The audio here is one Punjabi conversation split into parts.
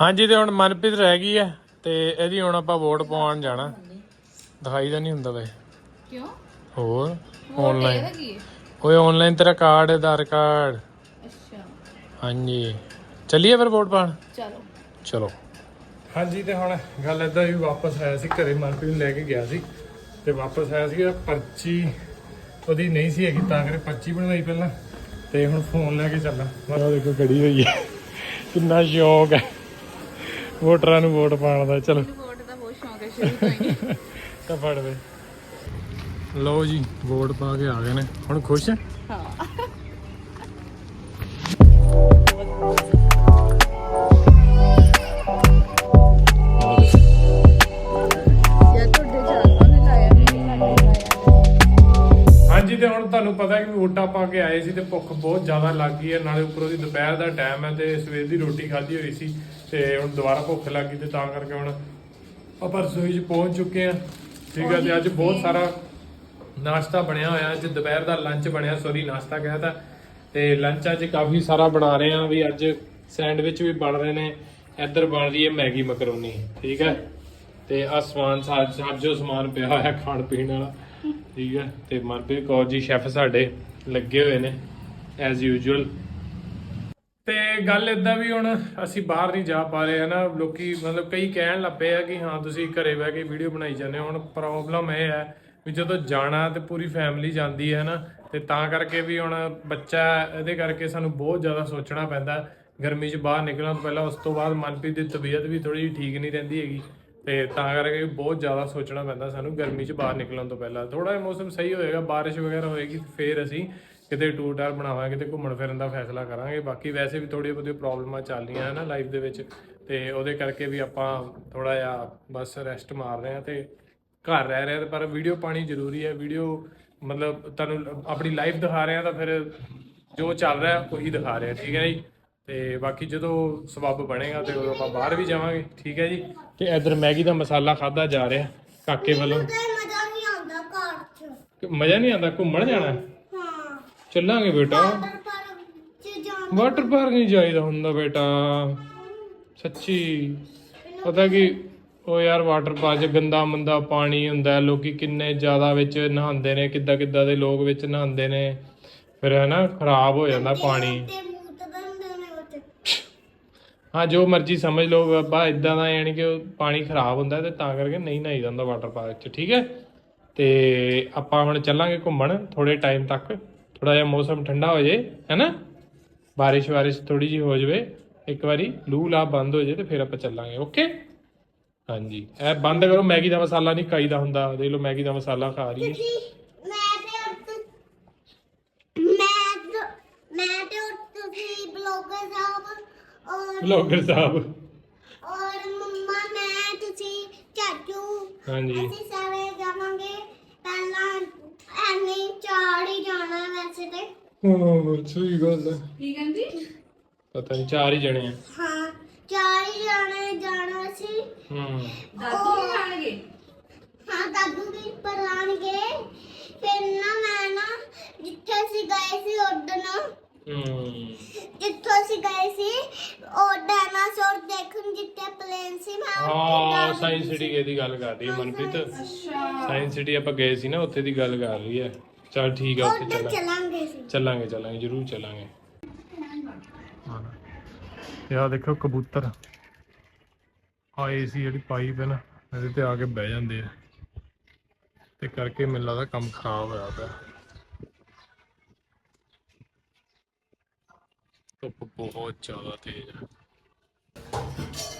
ਹਾਂਜੀ ਤੇ ਹੁਣ ਮਨਪ੍ਰੀਤ ਰਹਿ ਗਈ ਹੈ ਤੇ ਇਹਦੀ ਹੁਣ ਆਪਾਂ ਵੋਟ ਪਾਉਣ ਜਾਣਾ। ਦਿਖਾਈ ਤਾਂ ਨਹੀਂ ਹੁੰਦਾ ਵੇ ਕਿਉਂ? ਹੋਰ ਆਨਲਾਈਨ ਹੈ ਓਏ ਆਨਲਾਈਨ ਤੇਰਾ ਕਾਰਡ ਆਧਾਰ ਕਾਰਡ ਅੱਛਾ। ਹਾਂਜੀ। ਚੱਲੀਏ ਫਿਰ ਵੋਟ ਪਾਣ ਚਲੋ। ਚਲੋ। ਹਾਂਜੀ ਤੇ ਹੁਣ ਗੱਲ ਏਦਾਂ ਵੀ ਵਾਪਸ ਆਇਆ ਸੀ ਘਰੇ ਮਨਪ੍ਰੀਤ ਨੂੰ ਲੈ ਕੇ ਗਿਆ ਸੀ। ਤੇ ਵਾਪਸ ਆਇਆ ਸੀ ਪਰਚੀ ਉਹਦੀ ਨਹੀਂ ਸੀ ਹੈਗੀ ਤਾਂ ਕਰੇ ਪਰਚੀ ਬਣਵਾਈ ਪਹਿਲਾਂ। ਤੇ ਹੁਣ ਫੋਨ ਲੈ ਕੇ ਚੱਲਾਂ। ਉਹ ਦੇਖੋ ਗੜੀ ਹੋਈ ਹੈ। ਕਿੰਨਾ ਸ਼ੌਕ ਹੈ। ਵੋਟਰਾਂ ਨੂੰ ਵੋਟ ਪਾਉਣ ਦਾ ਚਲੋ। ਵੋਟ ਦਾ ਬਹੁਤ ਸ਼ੌਂਕ ਹੈ ਸ਼ੁਰੂ ਤੋਂ ਹੀ। ਤਾਂ ਫੜ ਲਓ ਜੀ ਵੋਟ ਪਾ ਕੇ ਆ ਗਏ ਨੇ। ਹੁਣ ਖੁਸ਼ ਹੈ? ਹਾਂ। ਹਾਂਜੀ ਤੇ ਹੁਣ ਤੁਹਾਨੂੰ ਪਤਾ ਕਿ ਵੋਟਾਂ ਪਾ ਕੇ ਆਏ ਸੀ ਤੇ ਭੁੱਖ ਬਹੁਤ ਜ਼ਿਆਦਾ ਲੱਗ ਗਈ ਹੈ। ਨਾਲੇ ਉੱਪਰੋਂ ਦੀ ਦੁਪਹਿਰ ਦਾ ਟਾਈਮ ਹੈ ਤੇ ਸਵੇਰ ਦੀ ਰੋਟੀ ਖਾਧੀ ਹੋਈ ਸੀ। ਤੇ ਹੁਣ ਦੁਬਾਰਾ ਭੁੱਖ ਲੱਗ ਗਈ ਤੇ ਤਾਂ ਕਰਕੇ ਹੁਣ ਆਪਾਂ ਰਸੋਈ 'ਚ ਪਹੁੰਚ ਚੁੱਕੇ ਆ ਠੀਕ ਹੈ, ਤੇ ਅੱਜ ਬਹੁਤ ਸਾਰਾ ਨਾਸ਼ਤਾ ਬਣਿਆ ਹੋਇਆ, ਅੱਜ ਦੁਪਹਿਰ ਦਾ ਲੰਚ ਬਣਿਆ ਸੌਰੀ ਨਾਸ਼ਤਾ ਕਿਹਾ ਤਾਂ ਤੇ ਲੰਚ ਅੱਜ ਕਾਫੀ ਸਾਰਾ ਬਣਾ ਰਹੇ ਆ ਵੀ ਅੱਜ ਸੈਂਡਵਿਚ ਵੀ ਬਣ ਰਹੇ ਨੇ, ਇੱਧਰ ਬਣ ਰਹੀ ਹੈ ਮੈਗੀ ਮਕਰੋਨੀ, ਠੀਕ ਹੈ। ਤੇ ਆ ਸਮਾਨ ਸਾਜ ਸਭ ਸਮਾਨ ਪਿਆ ਹੋਇਆ ਖਾਣ ਪੀਣ ਵਾਲਾ, ਠੀਕ ਹੈ। ਤੇ ਮਨਪ੍ਰੀਤ ਕੌਰ ਜੀ, ਸ਼ੈਫ ਸਾਡੇ ਲੱਗੇ ਹੋਏ ਨੇ ਐਜ਼ ਯੂਜੂਅਲ ਤੇ ਗੱਲ ਇਦਾਂ ਵੀ ਹੁਣ ਅਸੀਂ ਬਾਹਰ ਨਹੀਂ ਜਾ ਪਾ ਰਹੇ, ਹਨਾ? ਲੋਕੀ ਮਤਲਬ ਕਈ ਕਹਿਣ ਲੱਪੇ ਆ ਕਿ ਹਾਂ, ਤੁਸੀਂ ਘਰੇ ਬਹਿ ਕੇ ਵੀਡੀਓ ਬਣਾਈ ਜਾਂਦੇ ਹੋ। ਹੁਣ ਪ੍ਰੋਬਲਮ ਇਹ ਹੈ ਵੀ ਜਦੋਂ ਜਾਣਾ ਤੇ ਪੂਰੀ ਫੈਮਿਲੀ ਜਾਂਦੀ ਹੈ ਨਾ ਤੇ ਤਾਂ ਕਰਕੇ ਵੀ ਹੁਣ ਬੱਚਾ ਇਹਦੇ ਕਰਕੇ ਸਾਨੂੰ ਬਹੁਤ ਜ਼ਿਆਦਾ ਸੋਚਣਾ ਪੈਂਦਾ। ਗਰਮੀ 'ਚ ਬਾਹਰ ਨਿਕਲਣ ਤੋਂ ਪਹਿਲਾਂ ਉਸ ਤੋਂ ਬਾਅਦ ਮਨਪ੍ਰੀਤ ਦੀ ਤਬੀਅਤ ਵੀ ਥੋੜੀ ਠੀਕ ਨਹੀਂ ਰਹਿੰਦੀ ਹੈਗੀ। ਤੇ ਤਾਂ ਕਰਕੇ ਬਹੁਤ ਜ਼ਿਆਦਾ ਸੋਚਣਾ ਪੈਂਦਾ ਸਾਨੂੰ ਗਰਮੀ 'ਚ ਬਾਹਰ ਨਿਕਲਣ ਤੋਂ ਪਹਿਲਾਂ। ਥੋੜਾ ਜਿਹਾ ਮੌਸਮ ਸਹੀ ਹੋਏਗਾ, ਬਾਰਿਸ਼ ਵਗੈਰਾ ਹੋਏਗੀ, ਫੇਰ ਅਸੀਂ ਕਿਤੇ ਟੂਰ ਟਾਰ ਬਣਾਵਾਂਗੇ ਕਿਤੇ ਘੁੰਮਣ ਫਿਰਨ ਦਾ ਫੈਸਲਾ ਕਰਾਂਗੇ। ਬਾਕੀ ਵੈਸੇ ਵੀ ਥੋੜ੍ਹੀਆਂ ਬਹੁਤੀਆਂ ਪ੍ਰੋਬਲਮਾਂ ਚੱਲ ਰਹੀਆਂ ਹਨ ਲਾਈਫ ਦੇ ਵਿੱਚ ਤੇ ਉਹਦੇ ਕਰਕੇ ਵੀ ਆਪਾਂ ਥੋੜਾ ਜਿਹਾ ਬਸ ਰੈਸਟ ਮਾਰ ਰਹੇ ਹਾਂ ਤੇ ਘਰ ਰਹਿ ਰਹੇ ਹਾਂ ਪਰ ਵੀਡੀਓ ਪਾਣੀ ਜ਼ਰੂਰੀ ਹੈ। ਵੀਡੀਓ ਮਤਲਬ ਤੁਹਾਨੂੰ ਆਪਣੀ ਲਾਈਫ ਦਿਖਾ ਰਹੇ ਹਾਂ ਤਾਂ ਫਿਰ ਜੋ ਚੱਲ ਰਿਹਾ ਉਹੀ ਦਿਖਾ ਰਹੇ ਹਾਂ ਠੀਕ ਹੈ ਜੀ? ਤੇ ਬਾਕੀ ਜਦੋਂ ਸਬੱਬ ਬਣੇਗਾ ਤੇ ਉਦੋਂ ਆਪਾਂ ਬਾਹਰ ਵੀ ਜਾਵਾਂਗੇ ਠੀਕ ਹੈ ਜੀ? ਤੇ ਇਧਰ ਮੈਗੀ ਦਾ ਮਸਾਲਾ ਖਾਦਾ ਜਾ ਰਿਹਾ ਕਾਕੇ ਵੱਲੋਂ। ਮਜ਼ਾ ਨਹੀਂ ਆਉਂਦਾ ਘਰ 'ਚ। ਮਜ਼ਾ ਨਹੀਂ ਆਉਂਦਾ? ਘੁੰਮਣ ਜਾਣਾ ਹਾਂ? ਚੱਲਾਂਗੇ ਬੇਟਾ। ਚ ਜਾਣ ਵਾਟਰ ਪਾਰਕ ਨਹੀਂ ਜਾਈਦਾ ਹੁੰਦਾ ਬੇਟਾ। ਸੱਚੀ। ਪਤਾ ਕੀ ਉਹ ਯਾਰ ਵਾਟਰ ਪਾਰਕ 'ਚ ਗੰਦਾ ਮੰਦਾ ਪਾਣੀ ਹੁੰਦਾ ਲੋਕੀ ਕਿੰਨੇ ਜ਼ਿਆਦਾ ਵਿੱਚ ਨਹਾਉਂਦੇ ਨੇ ਕਿੱਦਾਂ ਕਿੱਦਾਂ ਦੇ ਲੋਕ ਵਿੱਚ ਨਹਾਉਂਦੇ ਨੇ। ਫਿਰ ਹੈ ਨਾ ਖਰਾਬ ਹੋ ਜਾਂਦਾ ਪਾਣੀ। ਹਾਂ ਜੋ ਮਰਜ਼ੀ ਸਮਝ ਲਓ ਬਾਬਾ ਇਦਾਂ ਦਾ ਯਾਨੀ ਕਿ ਪਾਣੀ ਖਰਾਬ ਹੁੰਦਾ ਤੇ ਤਾਂ ਕਰਕੇ ਨਹੀਂ ਨਹਾਈ ਜਾਂਦਾ ਵਾਟਰ ਪਾਰਕ 'ਚ ਠੀਕ ਹੈ? ਤੇ ਆਪਾਂ ਹੁਣ ਚੱਲਾਂਗੇ ਘੁੰਮਣ ਥੋੜੇ ਟਾਈਮ ਤੱਕ। ਥੋੜਾ ਜਿਹਾ ਮੌਸਮ ਠੰਡਾ ਹੋ ਜਾਏ ਹੈਨਾ ਬਾਰਿਸ਼ ਬਾਰਿਸ਼ ਥੋੜੀ ਜੀ ਹੋ ਜਾਵੇ ਇੱਕ ਵਾਰੀ ਲੂ ਲਾ ਬੰਦ ਹੋ ਜਾਏ ਤੇ ਫਿਰ ਆਪਾਂ ਚੱਲਾਂਗੇ ਓਕੇ ਹਾਂਜੀ ਇਹ ਬੰਦ ਕਰੋ ਮੈਗੀ ਦਾ ਮਸਾਲਾ ਨਹੀਂ ਖਾਈਦਾ ਹੁੰਦਾ ਦੇਖ ਲਓ ਮੈਗੀ ਦਾ ਮਸਾਲਾ ਖਾ ਰਹੀ ਹੈ ਮੈਂ ਤੇ ਉੱਤ ਮੈਂ ਤੇ- ਮੈਂ ਤੇ ਉੱਤ ਤੁਸੀਂ ਬਲੌਗਰ ਸਾਹਿਬ ਔਰ ਬਲੌਗਰ ਸਾਹਿਬ ਔਰ ਮੰਮਾ ਮੈਂ ਤੁਸੀਂ ਚਾਚੂ ਹਾਂਜੀ ਅਸੀਂ ਸਾਰੇ ਜਾਵਾਂਗੇ ਪਹਿਲਾਂ ਐਵੇਂ ਚਾਰ ਹੀ ਜਾਣਾ ਵੈਸੇ ਤੇ ਹਾਂ ਸਹੀ ਗੱਲ ਹੈ। ਕੀ ਕਹਿੰਦੀ? ਪਤਾ ਨਹੀਂ ਚਾਰ ਹੀ ਜਣੇ ਆ। ਹਾਂ ਚਾਰ ਹੀ ਜਾਣੇ ਜਾਣਾ ਸੀ। ਹੂੰ। ਦਾਦੂ ਵੀ ਆਣਗੇ? ਹਾਂ ਦਾਦੂ ਵੀ ਪਰ ਆਣਗੇ। ਫਿਰ ਨਾ ਮੈਂ ਨਾ ਜਿੱਥੇ ਅਸੀਂ ਗਏ ਸੀ ਉੱਡਣ ਹੂੰ। ਜਿੱਥੋਂ ਅਸੀਂ ਗਏ ਸੀ ਉਹ ਡਾਇਨਾਸੌਰ ਦੇਖਣ ਜਿੱਥੇ ਪਲੇਨ ਸੀ ਮੈਂ ਹਾਂ ਸਾਇੰਸ ਸਿਟੀ ਦੀ ਗੱਲ ਕਰ ਰਹੀ ਹੈ ਮਨਪ੍ਰੀਤ। ਅੱਛਾ। ਸਾਇੰਸ ਸਿਟੀ ਆਪਾਂ ਗਏ ਸੀ ਨਾ ਉੱਥੇ ਦੀ ਗੱਲ ਕਰ ਰਹੀ ਹੈ। ਚਲ ਠੀਕ ਹੈ ਉੱਥੇ ਚੱਲਾਂਗੇ। ਚੱਲਾਂਗੇ ਚੱਲਾਂਗੇ, ਜ਼ਰੂਰ ਚੱਲਾਂਗੇ। ਯਾ ਦੇਖੋ ਕਬੂਤਰ। ਆ ਏਸੀ ਜਿਹੜੀ ਪਾਈਪ ਹੈ ਨਾ, ਇਹਦੇ ਤੇ ਆ ਕੇ ਬਹਿ ਜਾਂਦੇ ਆ। ਤੇ ਕਰਕੇ ਮੈਨੂੰ ਲੱਗਦਾ ਕੰਮ ਖਰਾਬ ਹੋਇਆ ਪਿਆ। ਧੁੱਪ ਬਹੁਤ ਜ਼ਿਆਦਾ ਤੇਜ਼ ਹੈ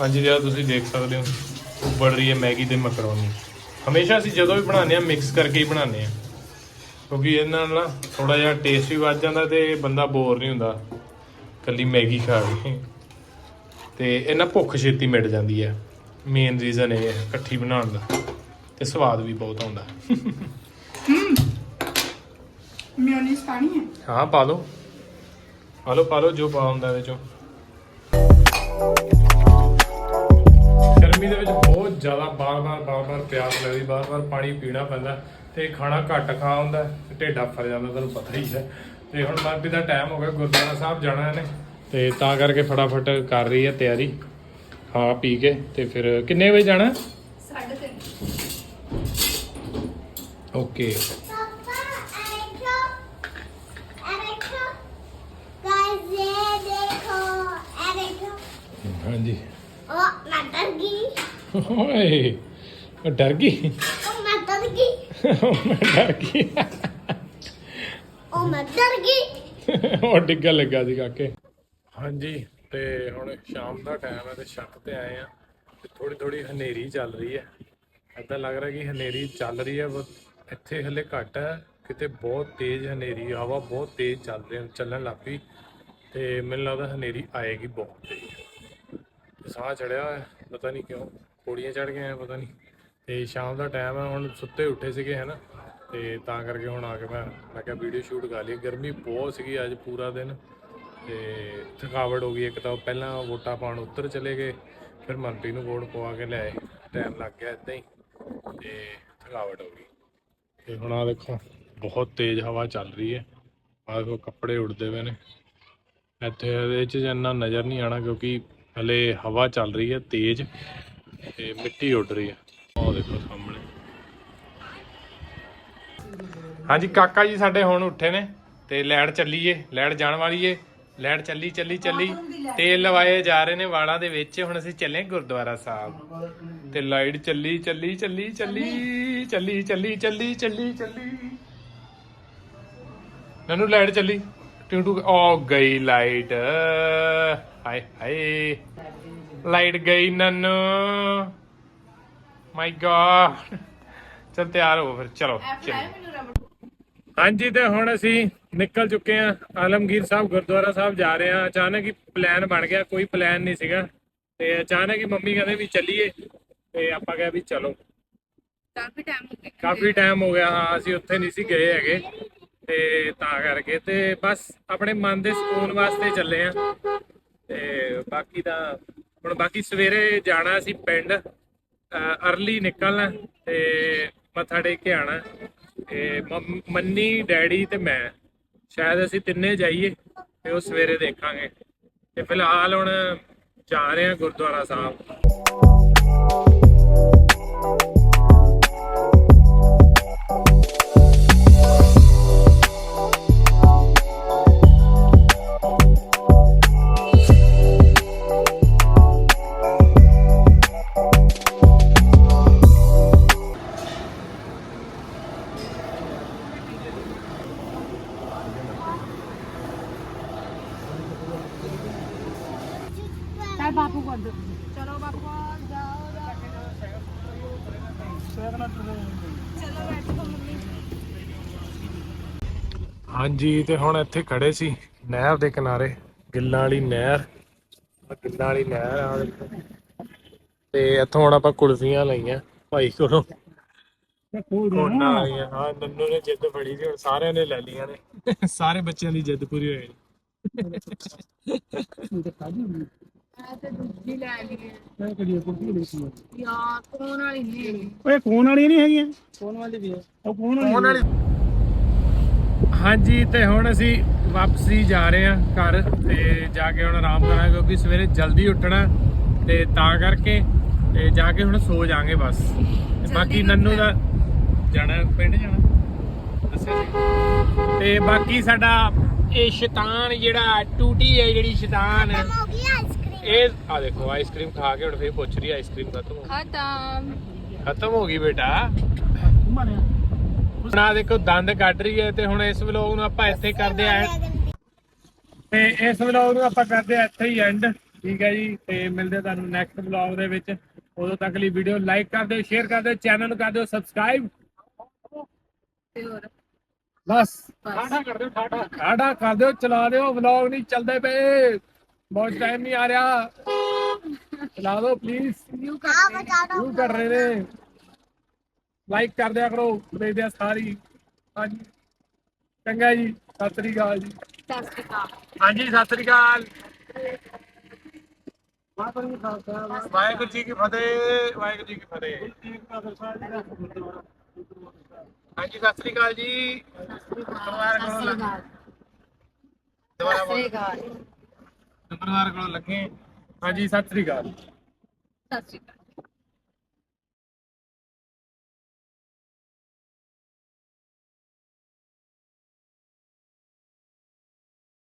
ਹਾਂਜੀ ਜਿਹੜਾ ਤੁਸੀਂ ਦੇਖ ਸਕਦੇ ਹੋ। ਉੱਬਲ ਰਹੀ ਹੈ ਮੈਗੀ ਤੇ ਮਕਰੋਨੀ। ਹਮੇਸ਼ਾ ਅਸੀਂ ਜਦੋਂ ਵੀ ਬਣਾਉਂਦੇ ਆ ਮਿਕਸ ਕਰਕੇ ਹੀ ਬਣਾਉਂਦੇ ਆ ਕਿਉਂਕਿ ਇਹਨਾਂ ਨਾਲ ਥੋੜਾ ਜਿਹਾ ਟੇਸਟ ਵੀ ਵੱਧ ਜਾਂਦਾ ਤੇ ਬੰਦਾ ਬੋਰ ਨਹੀਂ ਹੁੰਦਾ। ਕੱਲੀ ਮੈਗੀ ਖਾ ਕੇ। ਤੇ ਇਹਨਾਂ ਭੁੱਖ ਛੇਤੀ ਮਿਟ ਜਾਂਦੀ ਹੈ। ਮੇਨ ਰੀਜ਼ਨ ਇਹ ਹੈ ਇਕੱਠੀ ਬਣਾਉਣ ਦਾ ਤੇ ਸਵਾਦ ਵੀ ਬਹੁਤ ਆਉਂਦਾ। ਪਾਣੀ ਹੈ? ਹਾਂ ਪਾ ਲਓ। ਪਾ ਲਓ ਪਾ ਲਓ ਜੋ ਪਾ ਹੁੰਦਾ ਇਹਦੇ ਚੋਂ। ਗਰਮੀ ਦੇ ਵਿੱਚ ਬਹੁਤ ਜ਼ਿਆਦਾ ਬਾਰ-ਬਾਰ ਬਾਰ-ਬਾਰ ਪਿਆਸ ਲੱਗਦੀ ਬਾਰ-ਬਾਰ ਪਾਣੀ ਪੀਣਾ ਪੈਂਦਾ ਤੇ ਖਾਣਾ ਘੱਟ ਖਾ ਹੁੰਦਾ ਤੇ ਢਿੱਡ ਆਫਰ ਜਾਂਦਾ ਤੁਹਾਨੂੰ ਪਤਾ ਹੀ ਹੈ। ਤੇ ਹੁਣ ਮਨਪ੍ਰੀਤ ਦਾ ਟਾਈਮ ਹੋ ਗਿਆ ਗੁਰਦੁਆਰਾ ਸਾਹਿਬ ਜਾਣਾ ਇਹਨੇ। ਤੇ ਤਾਂ ਕਰਕੇ ਫਟਾਫਟ ਕਰ ਰਹੀ ਹੈ ਤਿਆਰੀ ਖਾ ਪੀ ਕੇ ਤੇ ਫਿਰ ਕਿੰਨੇ ਵਜੇ ਜਾਣਾ? 3:30 ਓਕੇ ਹਾਂਜੀ। ਉਹ ਮੈਂ ਡਰ ਗਈ। ਓਏ। ਉਹ ਡਰ ਗਈ। ਉਹ ਮੈਂ ਡਰ ਗਈ। ਮੈਂ ਡਰ ਗਈ। ਉਹ ਮੈਂ ਡਰ ਗਈ। ਉਹ ਡਿੱਗਣ ਲੱਗਾ ਸੀ ਕਾਕੇ। ਹਾਂਜੀ ਤੇ ਹੁਣ ਸ਼ਾਮ ਦਾ ਟਾਈਮ ਹੈ ਤੇ ਛੱਤ ਤੇ ਆਏ ਆ ਤੇ ਥੋੜੀ ਥੋੜੀ ਹਨੇਰੀ ਚੱਲ ਰਹੀ ਹੈ। ਏਦਾਂ ਲੱਗ ਰਿਹਾ ਕਿ ਹਨੇਰੀ ਚੱਲ ਰਹੀ ਹੈ but ਇੱਥੇ ਹਲੇ ਘੱਟ ਹੈ। ਕਿਤੇ ਬਹੁਤ ਤੇਜ਼ ਹਨੇਰੀ ਹਵਾ ਬਹੁਤ ਤੇਜ਼ ਚੱਲ ਰਹੀ ਚੱਲਣ ਲੱਗ ਪਈ। ਤੇ ਮੈਨੂੰ ਲੱਗਦਾ ਹਨੇਰੀ ਆਏਗੀ ਬਹੁਤ ਤੇਜ਼। ਤੇ ਸਾਹ ਚੜਿਆ ਹੋਇਆ ਪਤਾ ਨਹੀਂ ਕਿਉਂ ਪੌੜੀਆਂ ਚੜ ਗਏ ਆ ਪਤਾ ਨਹੀਂ। ਤੇ ਸ਼ਾਮ ਦਾ ਟਾਈਮ ਹੈ ਹੁਣ ਸੁੱਤੇ ਉੱਠੇ ਸੀਗੇ, ਹਨਾ? ਤੇ ਤਾਂ ਕਰਕੇ ਹੁਣ ਆ ਕੇ ਮੈਂ ਮੈਂ ਕਿਹਾ ਵੀਡੀਓ ਸ਼ੂਟ ਕਰ ਲਈ ਗਰਮੀ ਬਹੁਤ ਸੀਗੀ ਅੱਜ ਪੂਰਾ ਦਿਨ, ਤੇ ਥਕਾਵਟ ਹੋ ਗਈ ਇੱਕ ਤਾਂ। ਪਹਿਲਾਂ ਵੋਟਾਂ ਪਾਉਣ ਉੱਤਰ ਚਲੇ ਗਏ, ਫਿਰ ਮੰਤਰੀ ਨੂੰ ਵੋਟ ਪਵਾ ਕੇ ਲਿਆਏ। ਟਾਈਮ ਲੱਗ ਗਿਆ ਇਦਾਂ ਹੀ, ਤੇ ਥਕਾਵਟ ਹੋ ਗਈ। ਤੇ ਹੁਣ ਆ ਦੇਖੋ, ਬਹੁਤ ਤੇਜ਼ ਹਵਾ ਚੱਲ ਰਹੀ ਹੈ। ਆ ਦੇਖੋ, ਕੱਪੜੇ ਉੱਡਦੇ ਪਏ ਨੇ। ਇੱਥੇ ਇਹਦੇ ਚ ਇੰਨਾ ਨਜ਼ਰ ਨਹੀਂ ਆਣਾ ਕਿਉਂਕਿ ਹਲੇ ਹਵਾ ਚੱਲ ਰਹੀ ਹੈ ਤੇਜ਼, ਤੇ ਮਿੱਟੀ ਉੱਡ ਰਹੀ ਹੈ। ਉਹ ਦੇਖੋ ਸਾਹਮਣੇ। ਹਾਂਜੀ, ਕਾਕਾ ਜੀ ਸਾਡੇ ਹੁਣ ਉੱਠੇ ਨੇ ਤੇ ਲੈਟ ਚੱਲੀਏ, ਲੈਟ ਜਾਣ ਵਾਲੀ ਏ। ਲੈਟ ਚੱਲੀ ਚੱਲੀ ਚੱਲੀ। ਤੇਲ ਲਵਾਏ ਜਾ ਰਹੇ ਨੇ ਵਾਲਾਂ ਦੇ ਵਿੱਚ। ਹੁਣ ਅਸੀਂ ਚੱਲੇ ਗੁਰਦੁਆਰਾ ਸਾਹਿਬ। ਤੇ ਲਾਈਟ ਚੱਲੀ ਚੱਲੀ ਚੱਲੀ ਚੱਲੀ ਚੱਲੀ ਚੱਲੀ ਚੱਲੀ ਚੱਲੀ ਚੱਲੀ। ਨਨੂ, ਲਾਈਟ ਚੱਲੀ। ਟੂ ਟੂ ਓ ਗਈ ਲਾਈਟ। ਹਾਏ ਹਾਏ। ਲਾਈਟ ਗਈ ਨਨੂ। ਮਾਈ ਗॉड ਚਲ ਤਿਆਰ ਹੋ ਫਿਰ ਚਲੋ ਹਾਂਜੀ ਤੇ ਹੁਣ ਅਸੀਂ ਨਿਕਲ ਚੁੱਕੇ ਹਾਂ ਆਲਮਗੀਰ ਸਾਹਿਬ ਗੁਰਦੁਆਰਾ ਸਾਹਿਬ ਜਾ ਰਹੇ ਹਾਂ। ਅਚਾਨਕ ਹੀ ਪਲਾਨ ਬਣ ਗਿਆ ਕੋਈ ਪਲਾਨ ਨਹੀਂ ਸੀਗਾ। ਤੇ ਅਚਾਨਕ ਹੀ ਮੰਮੀ ਕਹਿੰਦੇ ਵੀ ਚੱਲੀਏ ਤੇ ਆਪਾਂ ਕਿਹਾ ਵੀ ਚਲੋ। ਕਾਫੀ ਟਾਈਮ ਹੋ ਗਿਆ। ਕਾਫੀ ਟਾਈਮ ਹੋ ਗਿਆ ਹਾਂ ਅਸੀਂ ਉੱਥੇ ਨਹੀਂ ਸੀ ਗਏ ਹੈਗੇ। ਤੇ ਤਾਂ ਕਰਕੇ ਤੇ ਬਸ ਆਪਣੇ ਮਨ ਦੇ ਸਕੂਨ ਵਾਸਤੇ ਚੱਲੇ ਆ ਤੇ ਬਾਕੀ ਦਾ ਹੁਣ ਬਾਕੀ ਸਵੇਰੇ ਜਾਣਾ ਅਸੀਂ ਪਿੰਡ। ਅਰਲੀ ਨਿਕਲਣਾ ਤੇ ਮੱਥਾ ਟੇਕ ਕੇ ਆਣਾ। ਤੇ ਮੰਮ- ਮੰਨੀ, ਡੈਡੀ ਤੇ ਮੈਂ। ਸ਼ਾਇਦ ਅਸੀਂ ਤਿੰਨੇ ਜਾਈਏ ਤੇ ਉਹ ਸਵੇਰੇ ਦੇਖਾਂਗੇ। ਤੇ ਫਿਲਹਾਲ ਹੁਣ ਜਾ ਰਹੇ ਹਾਂ ਗੁਰਦੁਆਰਾ ਸਾਹਿਬ। ਚੱਲ ਬਾਪੂ ਕਰ ਦੋ ਚਲੋ ਬਾਪੂ ਜਾਓ ਚਲੋ ਬੈਠੋ ਮੰਮੀ ਹਾਂਜੀ ਤੇ ਹੁਣ ਇੱਥੇ ਖੜੇ ਸੀ ਨਹਿਰ ਦੇ ਕਿਨਾਰੇ ਗਿੱਲਾਂ ਵਾਲੀ ਨਹਿਰ। ਆਹ ਗਿੱਲਾਂ ਵਾਲੀ ਨਹਿਰ ਆ ਦੇਖੋ। ਤੇ ਇੱਥੋਂ ਹੁਣ ਆਪਾਂ ਕੁਲਫੀਆਂ ਲਈਆਂ ਭਾਈ ਕੋਲੋਂ। ਕੋਨਾ ਆਈਆਂ ਹਾਂ ਨੰਨੂ ਨੇ ਜਿੱਦ ਫੜੀ ਸੀ ਹੁਣ ਸਾਰਿਆਂ ਨੇ ਲੈ ਲਈਆਂ ਨੇ। ਸਾਰੇ ਬੱਚਿਆਂ ਦੀ ਜਿੱਦ ਪੂਰੀ ਹੋਈ। ਮੈਂ ਤੇ ਦੂਜੀ ਲੈ ਲਈ ਮੈਂ ਕਿਹੜੀ ਕੁਰਸੀ ਲਈ ਸੀ। ਯਾਰ ਕੋਣ ਵਾਲੀ ਨਹੀਂ ਓਏ ਫੋਨ ਵਾਲੀ ਨਹੀਂ ਹੈਗੀਆਂ? ਫੋਨ ਵਾਲੀ ਵੀ ਹੈ ਉਹ ਫੋਨ ਵਾਲੀ ਹਾਂਜੀ ਤੇ ਹੁਣ ਅਸੀਂ ਵਾਪਸੀ ਜਾ ਰਹੇ ਹਾਂ ਘਰ ਤੇ ਜਾ ਕੇ ਹੁਣ ਆਰਾਮ ਕਰਾਂਗੇ ਕਿਉਂਕਿ ਸਵੇਰੇ ਜਲਦੀ ਉੱਠਣਾ ਤੇ ਤਾਂ ਕਰਕੇ ਤੇ ਜਾ ਕੇ ਹੁਣ ਸੋ ਜਾਾਂਗੇ ਬਸ। ਤੇ ਬਾਕੀ ਨੰਨੂ ਦਾ ਜਾਣਾ ਪਿੰਡ ਜਾਣਾ? ਦੱਸਿਆ ਸੀ ਤੇ ਬਾਕੀ ਸਾਡਾ ਇਹ ਸ਼ੈਤਾਨ ਜਿਹੜਾ ਟੂਟੀ ਹੈ ਜਿਹੜੀ ਸ਼ੈਤਾਨ। ਹੈ ਗਈ ਇਹ ਆ ਦੇਖੋ ਆਈਸਕ੍ਰੀਮ ਖਾ ਕੇ ਹੁਣ ਫੇਰ ਪੁੱਛ ਰਹੀ ਆਈਸਕ੍ਰੀਮ ਖਤਮ ਹੋ ਖਤਮ। ਖਤਮ ਹੋ ਗਈ ਬੇਟਾ। ਆਹ ਦੇਖੋ ਦੰਦ ਕੱਢ ਰਹੀ ਹੈ ਤੇ ਹੁਣ ਇਸ ਵਲੋਗ ਨੂੰ ਆਪਾਂ ਇੱਥੇ ਕਰਦੇ ਆਂ ਤੇ ਇਸ ਵਲੌਗ ਨੂੰ ਆਪਾਂ ਕਰਦੇ ਆ ਇੱਥੇ ਹੀ ਐਂਡ ਠੀਕ ਹੈ ਜੀ? ਤੇ ਮਿਲਦੇ ਤੁਹਾਨੂੰ ਨੈਕਸਟ ਵਲੌਗ ਦੇ ਵਿੱਚ। ਉਦੋਂ ਤੱਕ ਲਈ ਵੀਡੀਓ ਲਾਈਕ ਕਰ ਦਿਓ ਸ਼ੇਅਰ ਕਰ ਦਿਓ ਚੈਨਲ ਨੂੰ ਕਰ ਦਿਓ ਸਬਸਕ੍ਰਾਈਬ ਬਸ। ਠਾਠਾ ਕਰ ਦਿਓ ਠਾਠਾ। ਠਾਠਾ ਕਰ ਦਿਓ ਚਲਾ ਦਿਓ ਵਲੌਗ ਨਹੀਂ ਚੱਲਦੇ ਪਏ। बहुत टाइम नहीं आ रहा। चला दो प्लीज़ यू कर रहे थे हाँ, लाइक कर दिया करो दे दिया सारी। हाँ जी। चंगा जी सत श्रीकाल जी। हाँ जी सत श्रीकाल वाहेगुरु जी की फतेह वाहेगुरु जी की फतेह। हाँ जी सत श्रीकाल जी। दोबारा ਨੰਬਰਦਾਰ ਕੋਲ ਲੱਗੇ ਹਾਂਜੀ ਸਤਿ ਸ੍ਰੀ ਅਕਾਲ। ਸਤਿ ਸ੍ਰੀ ਅਕਾਲ।